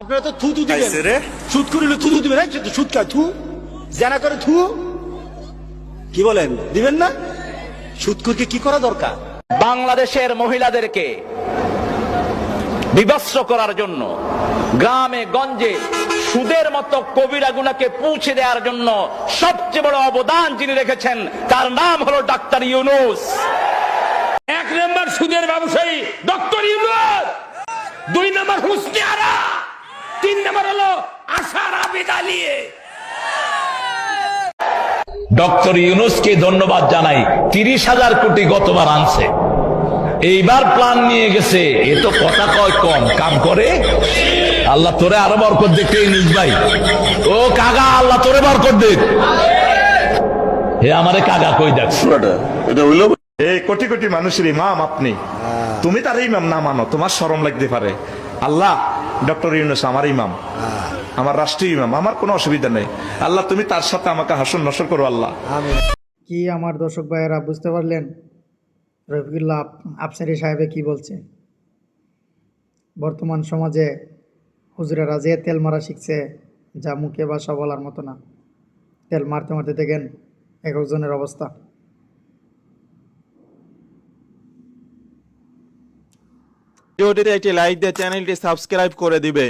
আপনারা তো থু থু দিবেন। সুদ করিলে থু থু দিবেন হ্যাঁ? সুদ থু। জানা করে থু। কি বলেন? দিবেন না? সুদ কি করা দরকার? বাংলাদেশের মহিলাদেরকে বিভস্ত করার জন্য গ্রামে গঞ্জে সুদের মতো কবিরা গুনাকে পৌঁছে দেওয়ার জন্য সবচেয়ে বড় অবদান যিনি রেখেছেন তার নাম হলো ডাক্তার ইউনুস। এক নম্বর সুদের ব্যবসায়ী ডক্টর ইউনুস। দুই নম্বর হুসনে আরা তিন নম্বর হলো আশার আবেদ আলিয়ে ডক্টর ইউনুসকে ধন্যবাদ জানাই তিরিশ হাজার কোটি গতবার আনছে। এইবার প্ল্যান নিয়ে গেছে এ তো কথা কয় কম কাম করে? আল্লাহ তোরে আরও বরকত দেখতে ইউনুস ভাই। ও কাগা আল্লাহ তোরে বরকত দেখ হে আমারে কাগা কই দেখ এটা হইল? এই কোটি কোটি মানুষের ইমাম আপনি। তুমি তার ইমাম না মানো তোমার শরম লাগতে পারে। আল্লাহ ডক্টর ইউনুস আমার ইমাম আমার রাষ্ট্রীয় ইমাম আমার কোনো অসুবিধা নেই। আল্লাহ তুমি তার সাথে আমাকে হাসন নসর করো আল্লাহ। কি আমার দর্শক ভাইয়েরা বুঝতে পারলেন? রফিকুল্লাহ আফসারি সাহেবে কি বলছে? বর্তমান সমাজে হুজুরেরা যে তেল মারা শিখছে যা মুখে ভাষা বলার মতো না। তেল মারতে মারতে দেখেন এক একজনের অবস্থা। ভিডিওটিতে একটি লাইক দিয়ে চ্যানেলটি সাবস্ক্রাইব করে দিবে।